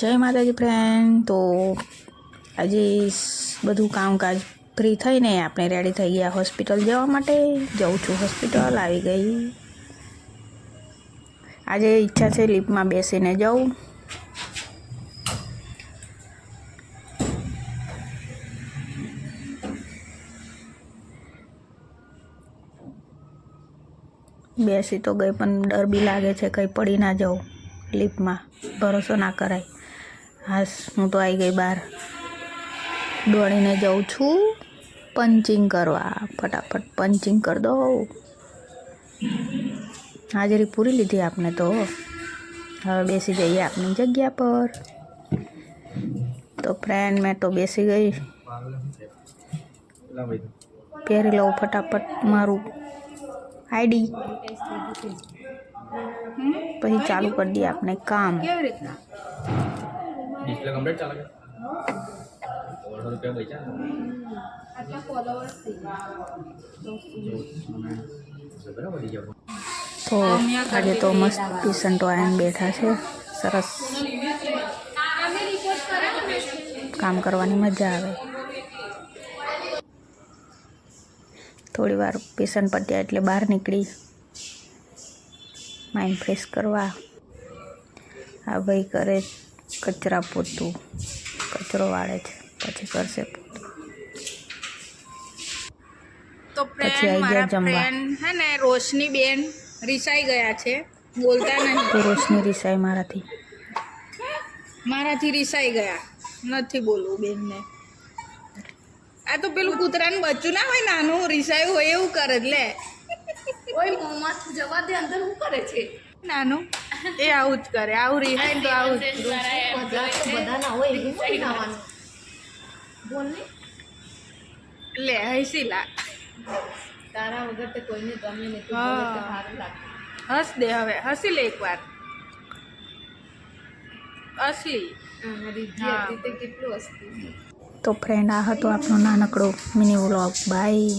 જય માતાજી ફ્રેન્ડ તો આજે બધું કામકાજ ફ્રી થઈને આપણે રેડી થઈ ગયા હોસ્પિટલ જવા માટે. જઉં છું હોસ્પિટલ આવી ગઈ. આજે ઈચ્છા છે લિફ્ટમાં બેસીને જવું બેસી તો ગઈ, પણ ડર બી લાગે છે, કંઈ પડી ના જાઉં લિફ્ટમાં ભરોસો ના કરાય. હાસ હું તો આવી ગઈ બહાર દોડીને જાઉં છું. પંચિંગ કરવા. ફટાફટ પંચિંગ કરી દો. હાજરી પૂરી લીધી આપણે તો. હવે બેસી જઈએ આપની જગ્યા પર. તો ફ્રેન્ડ મેં તો બેસી ગઈ. પહેરી લઉં ફટાફટ મારું આઈડી. પછી ચાલુ કરી દઈએ આપણે કામ. કેવી રીતના? ડિસ્પ્લે કમ્પ્લીટ ચાલે છે? ઓળસો રૂપિયા બચ્યા આટલા ફોલોવર્સ થઈ બરાબર વધી જાવ તો આજે તો મસ્ત પેશન્ટો આવીને બેઠા છે. સરસ. કામ કરવાની મજા આવે. થોડી વાર પેશન્ટ પત્યા એટલે બહાર નીકળી. માઇન્ડ ફ્રેશ કરવા. આ ભાઈ કરે કચરા પોતું. કચરો વાળે છે. પછી કરશે પોતું. તો ફ્રેન્ડ ગયા મારા જમવા. ફ્રેન્ડ હે ને રોશની બેન રિસાઈ ગયા છે. બોલતા નહીં પુરુષની રિસાઈ મારાથી. મારાથી રિસાઈ ગયા. નથી બોલવું બેનને. આ તો પેલું કૂતરાનું બચ્ચું ના હોય નાનું રિસાયું હોય એવું કરે જ લે. ઓય મોમાં જવા દે અંદર શું કરે છે? નાનું. એ આવું જ કરે આવું રિહાઈ તો આવું જ બધા તો બધા હોય એવું નથી બોલ ને લે હસીલા. તારા વગર તો કોઈને ગમે નહીં. સારું લાગે. હસ દે હવે હસી. લે એકવાર અસલી કેટલું હસતી. તો ફ્રેન્ડ આ હતો આપણો નાનકડો મિની વ્લોગ બાય